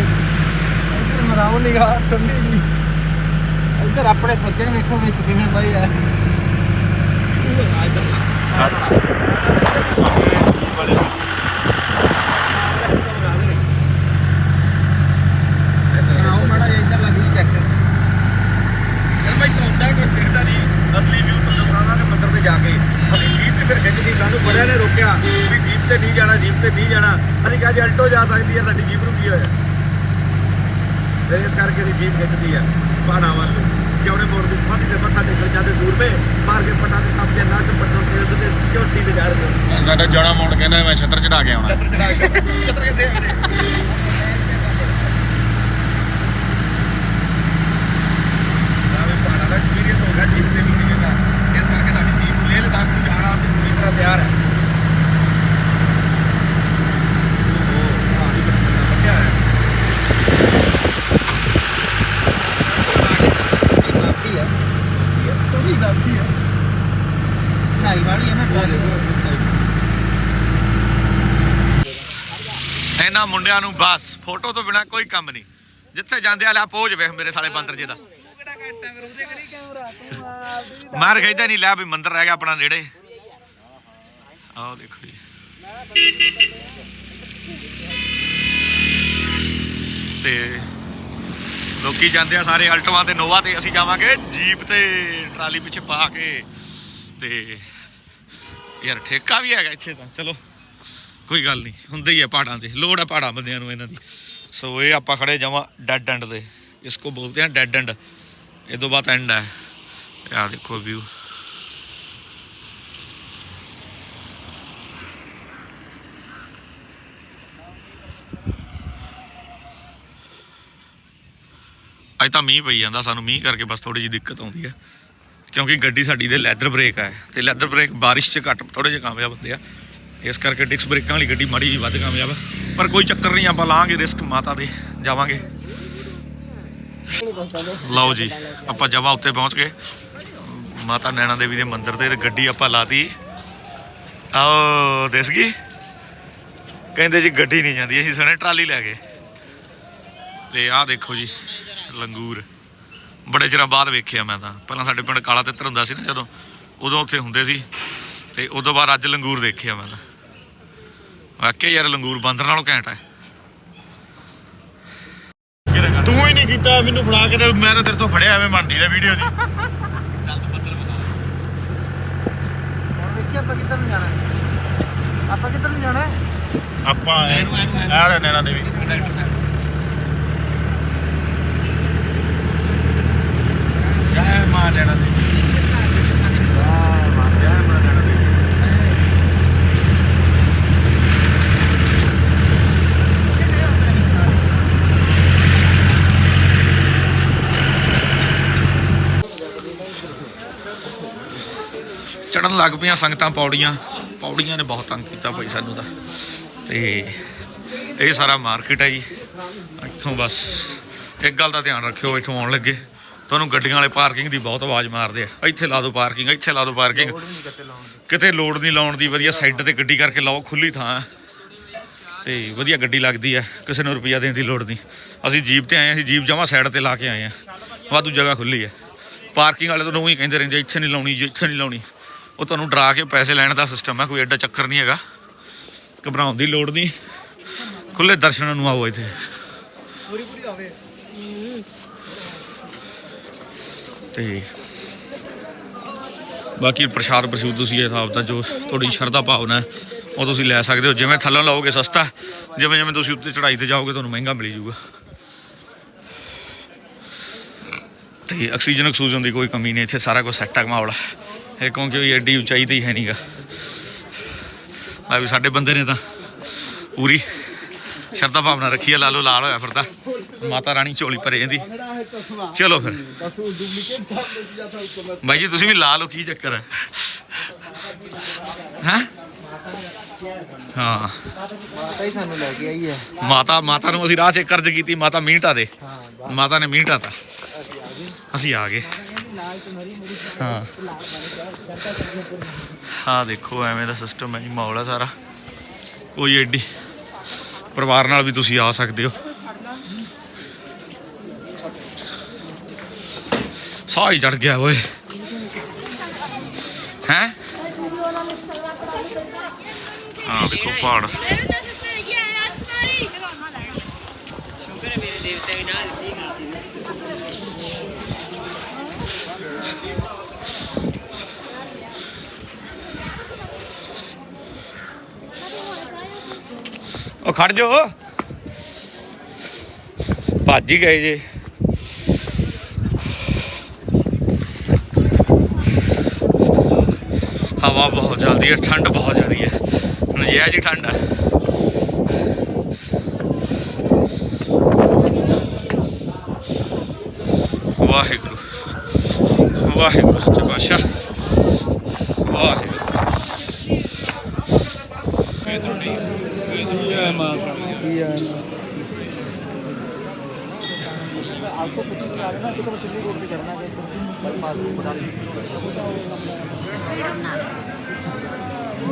ਇੱਧਰ ਮਰਾਓ ਨਿਗਾਹ, ਠੰਡੀ ਜੀ। ਇੱਧਰ ਆਪਣੇ ਸੱਜਣ ਵੇਖੋ ਵਿੱਚ ਕਿਵੇਂ ਪਏ ਆ। ਆਓ ਮਾੜਾ ਜਿਹਾ ਇੱਧਰ ਲੱਗ ਚੈੱਕ ਨਹੀਂ। ਅਸਲੀ ਵਿਊ ਤੁਹਾਨੂੰ ਤੇ ਜਾ ਕੇ। ਅਸੀਂ ਜੀਪ ਤੇ ਫਿਰ ਖਿੱਚ ਗਈ, ਸਾਨੂੰ ਬੜਿਆਂ ਨੇ ਰੋਕਿਆ ਵੀ ਜੀਪ ਤੇ ਨਹੀਂ ਜਾਣਾ, ਜੀਪ ਤੇ ਨਹੀਂ ਜਾਣਾ। ਅਸੀਂ ਕਿਹਾ ਜੀ ਅਲਟੋ ਜਾ ਸਕਦੀ ਹੈ ਸਾਡੀ ਜੀਪ ਨੂੰ ਕੀ ਹੋਇਆ ਇਸ ਕਰਕੇ ਅਸੀਂ ਜੀਪ ਖਿੱਚਦੀ ਆ ਪਹਾੜਾਂ ਵੱਲ ਨੂੰ। ਜੌੜੇ ਮੋੜ ਦੀ ਸਮਾਧੀ ਤੇ ਮੱਥਾ ਟੇਕਣ ਜਾਂਦੇ ਸੂਰਮੇ ਮਾਰ ਕੇ ਪਟਾ ਦੇ ਕੰਮ ਚੱਲਣਾ ਤੇ ਪੱਟੋਂ ਤੇ ਤੇ ਝੋਟੀ ਤੇ ਚੜ੍ਹਦੇ ਸਾਡਾ ਜੋੜਾ ਮੋੜ ਕਹਿੰਦਾ ਮੈਂ ਛੱਤਰ ਚੜਾ ਕੇ ਆਉਣਾ। ਛਤਰ ਚੜਾ ਕੇ ਛਤਰ ਕਿੱਥੇ ਆ ਮੇਰੇ ਨਾਲੇ ਪਹਾੜਾਂ ਦਾ ਐਕਸਪੀਰੀਅੰਸ ਹੋ ਗਿਆ ਜੀਪ ਤੇ ਵੀ ਨਹੀਂ ਹੈਗਾ ਇਸ ਕਰਕੇ ਸਾਡੀ ਜੀਪ ਲੇਹ ਲਦਾਖ ਨੂੰ ਜਾਣਾ ਤੇ ਪੂਰੀ ਤਰ੍ਹਾਂ ਤਿਆਰ ਹੈ ਉਹ ਆ ਵੀ ਬੱਚਾ ਹੈ ਦਾਬੀ ਆ ਥੋੜੀ ਦਾਬੀ ਆ ਢਾਈ ਵਾਲੀ ਹੈ ਨਾ ਟਰਾਲੀ ਇਹਨਾਂ ਮੁੰਡਿਆਂ ਨੂੰ ਬਸ, ਫੋਟੋ ਤੋਂ ਬਿਨਾ ਕੋਈ ਕੰਮ ਨਹੀਂ। ਜਿੱਥੇ ਜਾਂਦੇ ਆ, ਲੈ ਪੋਜ ਵੇਖ ਮੇਰੇ ਸਾਲੇ ਬਾਂਦਰ ਜੀ ਦਾ। ਮਾਰ ਖੈਦਾ ਨਹੀਂ, ਲੈ ਵੀ ਮੰਦਰ ਰਹਿ ਗਿਆ ਆਪਣਾ ਨੇੜੇ। ਆਹ ਦੇਖੋ ਜੀ। ਤੇ ਲੋਕੀ ਜਾਂਦੇ ਆ ਸਾਰੇ ਅਲਟਵਾ ਤੇ ਨੋਵਾ ਤੇ, ਅਸੀਂ ਜਾਵਾਂਗੇ ਜੀਪ ਤੇ ਟਰਾਲੀ ਪਿੱਛੇ ਪਾ ਕੇ। ਤੇ ਯਾਰ ਠੇਕਾ ਵੀ ਹੈਗਾ ਇੱਥੇ ਤਾਂ, ਚਲੋ। ਕੋਈ ਗੱਲ ਨਹੀਂ, ਹੁੰਦੇ ਹੀ ਆ ਪਹਾੜਾਂ ਦੇ ਲੋੜ ਆ ਪਹਾੜਾਂ ਬੰਦਿਆਂ ਨੂੰ ਇਹਨਾਂ ਦੀ। ਸੋ ਇਹ ਆਪਾਂ ਖੜੇ ਜਾਵਾਂ ਡੈਡ ਐਂਡ ਦੇ ਇਸ ਕੋ ਬੋਲਦੇ ਆ ਡੈਡ ਐਂਡ ਇਹ ਤੋਂ ਬਾਅਦ ਐਂਡ ਹੈ। ਆ ਦੇਖੋ ਵਿਊ ਅੱਜ ਤਾਂ ਮੀਂਹ ਪਈ ਜਾਂਦਾ, ਸਾਨੂੰ ਮੀਂਹ ਕਰਕੇ ਬਸ ਥੋੜੀ ਜਿਹੀ ਦਿੱਕਤ ਆਉਂਦੀ ਹੈ। ਕਿਉਂਕਿ ਗੱਡੀ ਸਾਡੀ ਦੇ ਲੈਦਰ ਬ੍ਰੇਕ ਹੈ ਤੇ ਲੈਦਰ ਬ੍ਰੇਕ ਬਾਰਿਸ਼ 'ਚ ਘੱਟ ਥੋੜੇ ਜਿਹੇ ਕਾਮਯਾਬ ਹੁੰਦੇ ਆ। ਇਸ ਕਰਕੇ ਡਿਸਕ ਬ੍ਰੇਕਾਂ ਵਾਲੀ ਗੱਡੀ ਮਾੜੀ ਜਿਹੀ ਵੱਧ ਕਾਮਯਾਬ ਪਰ ਕੋਈ ਚੱਕਰ ਨਹੀਂ, ਆਪਾਂ ਲਾਂਗੇ ਰਿਸਕ, ਮਾਤਾ ਦੇ, ਜਾਵਾਂਗੇ। ਲਓ ਜੀ, ਆਪਾਂ ਜਮਾ ਉੱਤੇ ਪਹੁੰਚ ਗਏ। ਮਾਤਾ ਨੈਣਾ ਦੇਵੀ ਦੇ ਮੰਦਿਰ ਤੇ ਤੇ ਗੱਡੀ ਆਪਾਂ ਲਾਤੀ। ਆਓ, ਦਿਸ ਗਈ ਕਹਿੰਦੇ ਜੀ ਗੱਡੀ ਨਹੀਂ ਜਾਂਦੀ, ਅਸੀਂ ਸਣੇ ਟਰਾਲੀ ਲੈ ਗਏ। ਤੇ ਆਹ ਦੇਖੋ ਜੀ, ਲੰਗੂਰ। ਬੜੇ ਚਿਰਾਂ ਬਾਅਦ ਵੇਖਿਆ ਮੈਂ ਤਾਂ। ਪਹਿਲਾਂ ਸਾਡੇ ਪਿੰਡ ਕਾਲਾ ਤਿੱਤਰ ਹੁੰਦਾ ਸੀ ਨਾ ਜਦੋਂ, ਉਦੋਂ ਉੱਥੇ ਹੁੰਦੇ ਸੀ। ਤੇ ਉਦੋਂ ਬਾਅਦ ਅੱਜ ਲੰਗੂਰ ਦੇਖਿਆ ਮੈਂ ਤਾਂ। ਵਾਕਿਆ ਯਾਰ ਲੰਗੂਰ ਬਾਂਦਰ ਨਾਲੋਂ ਘੈਂਟ ਹੈ ਤੂੰ ਹੀ ਨਹੀਂ ਕੀਤਾ ਮੈਨੂੰ ਫੜਾ ਕੇ ਤੇ ਮੈਂ ਤਾਂ ਤੇਰੇ ਤੋਂ ਫੜਿਆ ਐਵੇਂ ਮੰਡੀ ਦੇ ਵੀਡੀਓ ਦੀ ਹੁਣ ਵੇਖੀ ਆਪਾਂ ਕਿੱਧਰ ਨੂੰ ਜਾਣਾ? ਆਪਾਂ ਕਿੱਧਰ ਨੂੰ ਜਾਣਾ? ਆਪਾਂ ਆ ਰਹੇ ਨੈਣਾ ਦੇਵੀ ਜੈ ਮਾਂ ਨੈਣਾ ਦੇਵੀ ਲੱਗ ਪਈਆਂ ਸੰਗਤਾਂ ਪੌੜੀਆਂ। ਪੌੜੀਆਂ ਨੇ ਬਹੁਤ ਤੰਗ ਕੀਤਾ ਭਾਈ ਸਾਨੂੰ ਤਾਂ। ਤੇ ਇਹ ਸਾਰਾ ਮਾਰਕੀਟ ਹੈ ਜੀ। ਇੱਥੋਂ ਬਸ ਇੱਕ ਗੱਲ ਦਾ ਧਿਆਨ ਰੱਖਿਓ ਇੱਥੋਂ ਆਉਣ ਲੱਗੇ। ਤੁਹਾਨੂੰ ਗੱਡੀਆਂ ਵਾਲੇ ਪਾਰਕਿੰਗ ਦੀ ਬਹੁਤ ਆਵਾਜ਼ ਮਾਰਦੇ ਆ। ਇੱਥੇ ਲਾ ਦਿਓ ਪਾਰਕਿੰਗ ਇੱਥੇ ਲਾ ਦਿਓ ਪਾਰਕਿੰਗ। ਕਿਤੇ ਲੋਡ ਨਹੀਂ ਲਾਉਣ ਦੀ ਵਧੀਆ ਸਾਈਡ ਤੇ ਗੱਡੀ ਕਰਕੇ ਲਾਓ ਖੁੱਲੀ ਥਾਂ। ਤੇ ਵਧੀਆ ਗੱਡੀ ਲੱਗਦੀ ਹੈ ਕਿਸੇ ਨੂੰ ਰੁਪਈਆ ਦੇਣ ਦੀ ਲੋੜ ਨਹੀਂ। ਅਸੀਂ ਜੀਪ ਤੇ ਆਏ ਹਾਂ ਅਸੀਂ ਜੀਪ ਜਮਾ ਸਾਈਡ ਤੇ ਲਾ ਕੇ ਆਏ ਹਾਂ। ਵਾਧੂ ਜਗ੍ਹਾ ਖੁੱਲੀ ਹੈ। ਪਾਰਕਿੰਗ ਵਾਲੇ ਤੁਹਾਨੂੰ ਹੀ ਕਹਿੰਦੇ ਰਹਿੰਦੇ ਇੱਥੇ ਨਹੀਂ ਲਾਉਣੀ ਇੱਥੇ ਨਹੀਂ ਲਾਉਣੀ। ਉਹ ਤੁਹਾਨੂੰ ਡਰਾ ਕੇ ਪੈਸੇ ਲੈਣ ਦਾ ਸਿਸਟਮ ਹੈ ਕੋਈ ਐਡਾ ਚੱਕਰ ਨਹੀਂ ਹੈਗਾ। ਘਬਰਾਉਣ ਦੀ ਲੋੜ ਨਹੀਂ। ਖੁੱਲੇ ਦਰਸ਼ਨਾਂ ਨੂੰ ਆਓ ਇੱਥੇ। ਪੂਰੀ ਪੂਰੀ ਆਵੇ ਤੇ ਬਾਕੀ ਪ੍ਰਸ਼ਾਦ ਪ੍ਰਸ਼ੂਦ ਤੁਸੀਂ ਇਹ ਹਿਸਾਬ ਦਾ ਜੋ ਤੁਹਾਡੀ ਸ਼ਰਧਾ ਭਾਵਨਾ ਹੈ, ਉਹ ਤੁਸੀਂ ਲੈ ਸਕਦੇ ਹੋ। ਜਿਵੇਂ ਥੱਲੋਂ ਲਾਓਗੇ ਸਸਤਾ ਜਿਵੇਂ ਜਿਵੇਂ ਤੁਸੀਂ ਉੱਤੇ ਚੜਾਈ ਤੇ ਜਾਓਗੇ ਤੁਹਾਨੂੰ ਮਹਿੰਗਾ ਮਿਲ ਜੂਗਾ ਤੇ ਆਕਸੀਜਨ ਆਕਸੀਜਨ ਦੀ ਕੋਈ ਕਮੀ ਨਹੀਂ ਇੱਥੇ ਸਾਰਾ ਕੁਝ ਸੈੱਟ ਆ ਮਾਹੌਲ ਇਹ ਕਿਉਂਕਿ ਇਹ ਐਡੀ ਉਚਾਈ ਤੇ ਹੈ ਨਹੀਂਗਾ ਆ ਵੀ ਸਾਡੇ ਬੰਦੇ ਨੇ ਤਾਂ ਪੂਰੀ ਸ਼ਰਧਾ ਭਾਵਨਾ ਰੱਖੀ ਹੈ ਲਾਲੋ ਲਾਲ ਹੋਇਆ ਫਿਰਦਾ। ਮਾਤਾ ਰਾਣੀ ਝੋਲੀ ਭਰੇ ਜਾਂਦੀ। ਚਲੋ ਫਿਰ। ਬਾਈ ਜੀ, ਤੁਸੀਂ ਵੀ ਲਾ ਲਓ, ਕੀ ਚੱਕਰ ਹੈ? ਹੈਂ? ਹਾਂ। ਮਾਤਾ ਹੀ ਸਾਨੂੰ ਲੈ ਕੇ ਆਈ ਹੈ ਮਾਤਾ ਮਾਤਾ ਨੂੰ ਅਸੀਂ ਰਾਹ 'ਚ ਕਰਜ਼ ਕੀਤੀ, ਮਾਤਾ ਮੀਂਟਾ ਦੇ। ਮਾਤਾ ਨੇ ਮੀਂਹ ਤਾ ਅਸੀਂ ਆ ਗਏ। ਹਾਂ। ਹਾਂ ਦੇਖੋ ਐਵੇਂ ਦਾ ਸਿਸਟਮ ਹੈ ਜੀ ਮਾਹੌਲ ਹੈ ਸਾਰਾ। ਕੋਈ ਏਡੀ ਪਰਿਵਾਰ ਨਾਲ ਵੀ ਤੁਸੀਂ ਆ ਸਕਦੇ ਹੋ। ਸਾਹ ਹੀ ਚੜ ਗਿਆ ਓਏ। ਹੈ? ਹਾਂ ਦੇਖੋ ਪਹਾੜ। ਖੜ ਜੋ ਭੱਜ ਹੀ ਗਏ ਜੇ। ਹਵਾ ਬਹੁਤ ਚੱਲਦੀ ਹੈ ਠੰਡ ਬਹੁਤ ਜ਼ਿਆਦੀ ਹੈ ਨਜਾਇਜ਼ ਹੀ ਠੰਡ। ਹੈ ਵਾਹਿਗੁਰੂ। ਵਾਹਿਗੁਰੂ ਸੱਚੇ ਪਾਤਸ਼ਾਹ। ਵਾਹਿਗੁਰੂ। आपको कुछ नहीं आ रहा ना तो चिल्ली रोड पे चढ़ना है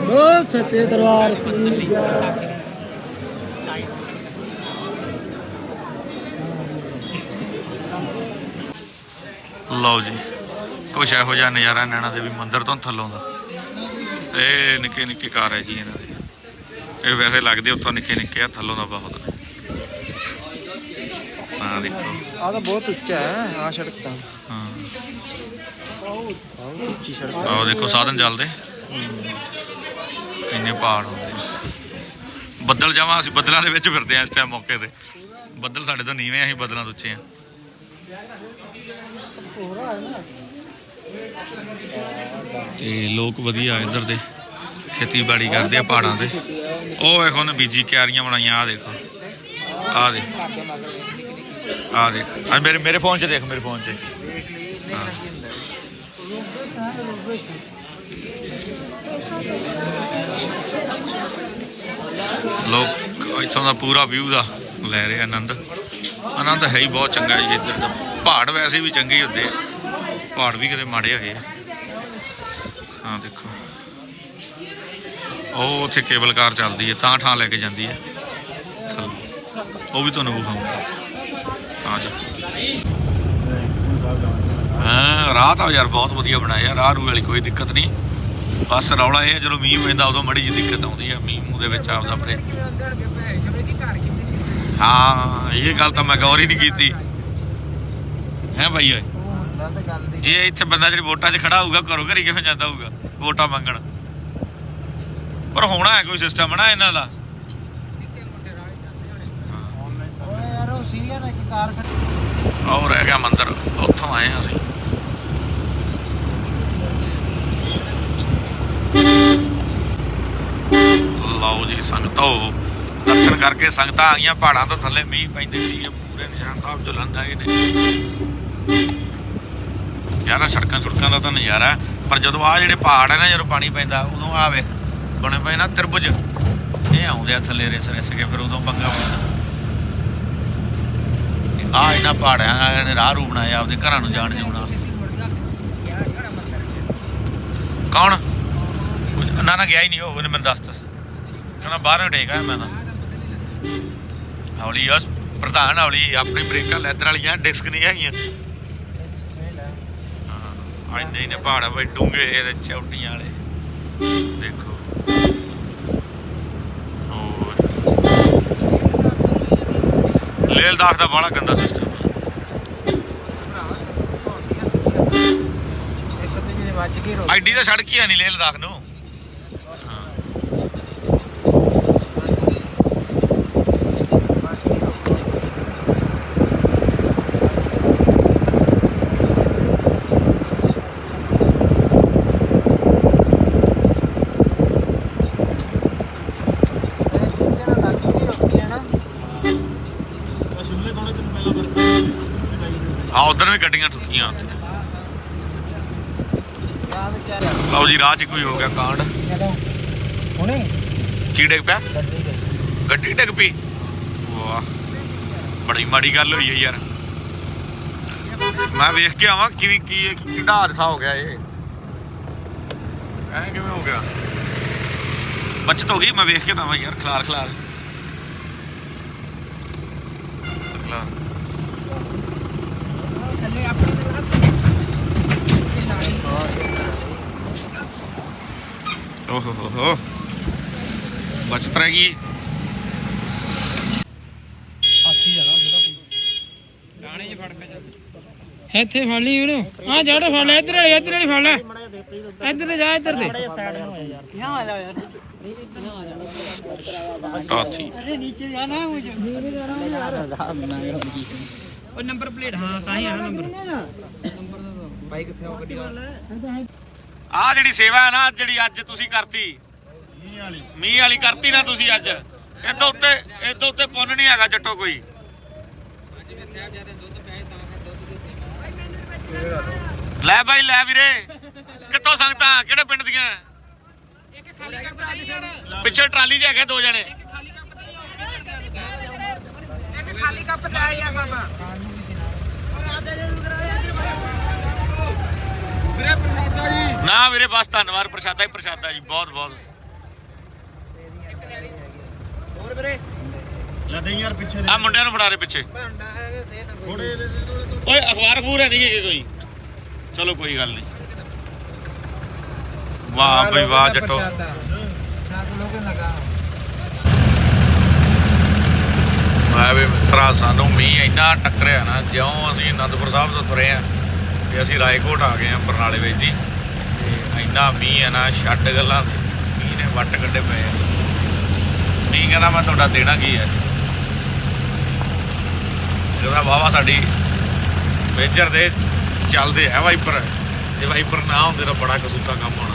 बोल सच्चे दरबार की जय ਲਓ ਜੀ ਕੁਛ ਇਹੋ ਜਿਹਾ ਨਜ਼ਾਰਾ ਨੈਣਾ ਦੇਵੀ ਮੰਦਿਰ ਤੋਂ ਥੱਲੋਂ ਦਾ ਇਹ ਨਿੱਕੇ ਨਿੱਕੇ ਘਰ ਹੈ ਜੀ ਇਹਨਾਂ ਦੇ ਇਹ ਵੈਸੇ ਲੱਗਦੇ ਉੱਥੋਂ ਨਿੱਕੇ ਨਿੱਕੇ ਆ ਥੱਲੋਂ ਦਾ ਬਹੁਤ ਆ ਦੇਖੋ। ਆ ਤਾਂ ਬਹੁਤ ਉੱਚਾ ਹੈ ਆ ਸੜਕ ਤਾਂ। ਹਾਂ। ਬਹੁਤ ਬਹੁਤ ਉੱਚੀ ਸੜਕ ਆ ਦੇਖੋ ਸਾਧਨ ਚੱਲਦੇ। ਇੰਨੇ ਪਹਾੜ ਹੁੰਦੇ। ਬੱਦਲ ਜਾਵਾਂ ਅਸੀਂ ਬੱਦਲਾਂ ਦੇ ਵਿੱਚ ਫਿਰਦੇ ਆ ਇਸ ਟਾਈਮ ਮੌਕੇ ਤੇ। ਬੱਦਲ ਸਾਡੇ ਤੋਂ ਨੀਵੇਂ ਅਸੀਂ ਬੱਦਲਾਂ ਤੋਂ ਉੱਚੇ ਆ। ਤੇ ਲੋਕ ਵਧੀਆ ਇੱਧਰ ਦੇ। ਖੇਤੀਬਾੜੀ ਕਰਦੇ ਆ ਪਹਾੜਾਂ ਤੇ। ਉਹ ਵੇਖੋ ਉਹਨੇ ਬੀਜੀ ਕਿਆਰੀਆਂ ਬਣਾਈਆਂ ਆ ਦੇਖੋ। ਆ ਦੇ ਆ ਦੇਖ। ਆ ਮੇਰੇ ਮੇਰੇ ਫੋਨ 'ਚ ਦੇਖ, ਮੇਰੇ ਫੋਨ 'ਚ। ਲੋਕ ਇੱਥੋਂ ਦਾ ਪੂਰਾ ਵਿਊ ਦਾ ਲੈ ਰਹੇ ਆਨੰਦ। ਆਨੰਦ ਹੈ ਹੀ ਬਹੁਤ ਚੰਗਾ ਜੀ ਇੱਧਰ ਦਾ। ਪਹਾੜ ਵੈਸੇ ਵੀ ਚੰਗੇ ਹੀ ਹੁੰਦੇ ਆ। ਪਹਾੜ ਵੀ ਕਦੇ ਮਾੜੇ ਹੋਏ ਆ। ਹਾਂ ਦੇਖੋ। ਉਹ ਉੱਥੇ ਕੇਬਲ ਕਾਰ ਚੱਲਦੀ ਹੈ ਤਾਂ ਠਾਂ ਲੈ ਕੇ ਜਾਂਦੀ ਹੈ। ਉਹ ਵੀ ਤੁਹਾਨੂੰ ਵਿਖਾਉਂਗਾ। ਆ ਜਾ ਹਾਂ ਰਾਤ ਆ ਯਾਰ ਬਹੁਤ ਵਧੀਆ ਬਣਾਇਆ। ਰਾਹ ਰੂ ਵਾਲੀ ਕੋਈ ਦਿੱਕਤ ਨਹੀਂ। ਬਸ ਰੌਲਾ ਇਹ ਜਦੋਂ ਮੀਂਹ ਪੈਂਦਾ ਉਦੋਂ ਮੜੀ ਜੀ ਦਿੱਕਤ ਆਉਂਦੀ ਹੈ। ਮੀਂਹ ਮੂੰਹ ਦੇ ਵਿੱਚ ਆਪਦਾ ਫਰੇ ਹਾਂ ਇਹ ਗੱਲ ਤਾਂ ਮੈਂ ਗੌਰ ਹੀ ਨਹੀਂ ਕੀਤੀ। ਹੈ ਭਾਈ ਓਏ? ਜੇ ਇੱਥੇ ਬੰਦਾ ਜਿਹੜੀ ਵੋਟਾਂ 'ਚ ਖੜਾ ਹੋਊਗਾ ਘਰੋਂ ਘਰੀ ਕਿਵੇਂ ਜਾਂਦਾ ਹੋਊਗਾ? ਵੋਟਾਂ ਮੰਗਣ। ਪਰ ਹੋਣਾ ਹੈ ਕੋਈ ਸਿਸਟਮ ਨਾ ਇਹਨਾਂ ਦਾ। ਔਰ ਰਹਿ ਗਿਆ ਮੰਦਰ ਉੱਥੋਂ ਆਏ ਹਾਂ ਅਸੀਂ। ਲਓ ਜੀ ਸੰਗਤੋ ਦਰਸ਼ਨ ਕਰਕੇ ਸੰਗਤਾਂ ਆ ਗਈਆਂ ਪਹਾੜਾਂ ਤੋਂ ਥੱਲੇ ਮੀਂਹ ਪੈਂਦੇ ਸੀ ਪੂਰੇ ਨਿਸ਼ਾਨ ਸਾਹਿਬ ਚੋਂ ਲੰਘ ਆਏ ਨੇ। ਯਾਰ ਸੜਕਾਂ ਸੜਕਾਂ ਦਾ ਤਾਂ ਨਜ਼ਾਰਾ ਪਰ ਜਦੋਂ ਆ ਜਿਹੜੇ ਪਹਾੜ ਹੈ ਨਾ ਜਦੋਂ ਪਾਣੀ ਪੈਂਦਾ ਉਦੋਂ ਆ ਵੇਖ ਬਣੇ ਪਏ ਨਾ ਤਿਰਭੁਜ ਇਹ ਆਉਂਦੇ ਆ ਥੱਲੇ ਰਿਸ ਰਿਸ ਕੇ ਫਿਰ ਉਦੋਂ ਪੰਗਾ ਪੈਂਦਾ। ਆ ਇਹਨਾਂ ਪਹਾੜਾਂ ਵਾਲਿਆਂ ਨੇ ਰਾਹ ਰੂ ਬਣਾਇਆ ਆਪਦੇ ਘਰਾਂ ਨੂੰ ਜਾਣ ਜਾਣ ਵਾਸਤੇ ਕੌਣ? ਨਾ ਨਾ ਗਿਆ ਹੀ ਨਹੀਂ ਉਹ, ਉਹਨੇ ਮੈਨੂੰ ਦੱਸਤਾ ਸੀ। ਕਹਿੰਦਾ ਬਾਹਰੋਂ ਟੇਕ ਆਇਆ ਮੈਂ ਤਾਂ। ਹੌਲੀ ਉਸ ਪ੍ਰਧਾਨ ਹੌਲੀ, ਆਪਣੀ ਬ੍ਰੇਕਾਂ ਲੈਦਰ ਵਾਲੀਆਂ ਡਿਸਕ ਨਹੀਂ ਹੈਗੀਆਂ। ਹਾਂ ਇੰਨੇ ਇੰਨੇ ਪਹਾੜ ਬਈ ਡੂੰਗੇ ਇਹਦੇ ਚੌਟੀਆਂ ਵਾਲੇ। ਦੇਖੋ। ਲੇਹ ਲਦਾਖ ਦਾ ਬੜਾ ਗੰਦਾ ਸਿਸਟਮ ਆਈਡੀ ਤਾਂ ਸੜਕ ਹੀ ਆ ਨਹੀਂ ਲੇਹ ਲਦਾਖ ਨੂੰ। ਉਧਰ ਵੀ ਗੱਡੀਆਂ ਠੁੱਕੀਆਂ ਉੱਥੇ। ਲਓ ਜੀ ਰਾਹ 'ਚ ਕੋਈ ਹੋ ਗਿਆ ਕਾਂਡ। ਹੁਣੇ? ਕੀ ਡਿੱਗ ਪਿਆ? ਗੱਡੀ ਡਿੱਗ ਪਈ। ਵਾਹ ਬੜੀ ਮਾੜੀ ਗੱਲ ਹੋਈ ਹੈ ਯਾਰ। ਮੈਂ ਵੇਖ ਕੇ ਆਵਾਂ ਕਿਵੇਂ ਕੀ ਇਹ ਕਿਹੜਾ ਹਾਦਸਾ ਹੋ ਗਿਆ ਇਹ। ਐ ਕਿਵੇਂ ਹੋ ਗਿਆ? ਬਚਤ ਹੋ ਗਈ? ਮੈਂ ਵੇਖ ਕੇ ਤਾਂ ਆਵਾਂ ਯਾਰ ਖਲਾਰ ਖਲਾਰ। ਖਲਾਰ। ਇੱਥੇ ਫੜ ਲਈ ਉਹਨੂੰ ਆ ਜੜ ਫੜ ਲੈ ਇੱਧਰ ਵਾਲੀ ਇੱਧਰ ਵਾਲੀ ਫੜ ਲੈ। ਇੱਧਰ ਜਾ ਇੱਧਰ ਦੇ। ਟਾਥੀ ਅਰੇ ਨੀਚੇ ਜਾਣਾ ਮੁਝੇ ਨੀਚੇ ਜਾਣਾ ਯਾਰ। ਉਹ ਨੰਬਰ ਪਲੇਟ ਹਾਂ ਤਾਂ ਹੀ ਆਣਾ ਨੰਬਰ। ਆ ਜਿਹੜੀ ਸੇਵਾ ਹੈ ਨਾ ਜਿਹੜੀ ਅੱਜ ਤੁਸੀਂ ਕਰਤੀ। ਮੀਂਹ ਵਾਲੀ। ਮੀਂਹ ਵਾਲੀ ਕਰਤੀ ਨਾ ਤੁਸੀਂ ਅੱਜ। ਤੋਂ ਉੱਤੇ ਤੋਂ ਉੱਤੇ ਪੁੰਨ ਨਹੀਂ ਹੈਗਾ ਜੱਟੋ ਕੋਈ। ਲੈ ਬਾਈ ਲੈ ਵੀਰੇ। ਕਿੱਥੋਂ ਸੰਗਤਾਂ? ਕਿਹੜੇ ਪਿੰਡ ਦੀਆਂ? ਪਿੱਛੇ ਟਰਾਲੀ 'ਚ ਹੈਗੇ ਦੋ ਜਣੇ। ਵੀਰੇ ਪ੍ਰਸ਼ਾਦਾ ਜੀ। ਨਾ ਵੀਰੇ ਬਸ ਧੰਨਵਾਦ ਪ੍ਰਸ਼ਾਦਾ ਹੀ ਪ੍ਰਸ਼ਾਦਾ ਜੀ ਬਹੁਤ ਬਹੁਤ। ਹੋਰ ਵੀਰੇ? ਲੈ ਯਾਰ ਪਿੱਛੇ ਆ ਮੁੰਡਿਆਂ ਨੂੰ ਫੜਾ ਦੇ ਪਿੱਛੇ। ਭਾਂਡਾ ਹੈਗਾ ਦੇ ਨਾ ਥੋੜੇ ਦੇ ਦੇ ਥੋੜੇ ਓਏ ਅਖਬਾਰ ਖਬੂਰ ਹੈ ਨਹੀਂ ਕੋਈ। ਚਲੋ ਕੋਈ ਗੱਲ ਨਹੀਂ। ਵਾਹ ਬਈ ਵਾਹ ਜੱਟੋ। ਸਾਥ ਲੋਗੇ ਲਗਾ। ਮੈਂ ਵੀ ਮਿੱਤਰਾ ਸਾਨੂੰ ਮੀਂਹ ਇੰਨਾ ਟੱਕਰਿਆ ਨਾ, ਜਿਉਂ ਅਸੀਂ ਅਨੰਦਪੁਰ ਸਾਹਿਬ ਤੋਂ ਤੁਰੇ ਆ, ਤੇ ਅਸੀਂ ਰਾਏਕੋਟ ਆ ਗਏ ਆ ਬਰਨਾਲੇ ਵਿੱਚ ਦੀ ਤੇ ਇੰਨਾ ਮੀਂਹ ਹੈ ਨਾ, ਛੱਡ ਗੱਲਾਂ ਤੇ ਮੀਂਹ ਨੇ ਵੱਟ ਕੱਢੇ ਪਏ ਆ। ਮੀਂਹ ਕਹਿੰਦਾ ਮੈਂ ਤੁਹਾਡਾ ਦੇਣਾ ਕੀ ਹੈ? ਜਿਹੜਾ ਵਾਵਾ ਸਾਡੀ ਮੇਜਰ ਦੇ ਚੱਲਦੇ ਆ ਵਾਈਪਰ, ਜੇ ਵਾਈਪਰ ਨਾ ਹੁੰਦੇ ਤਾਂ ਬੜਾ ਕਸੂਤਾ ਕੰਮ ਹੋਣਾ।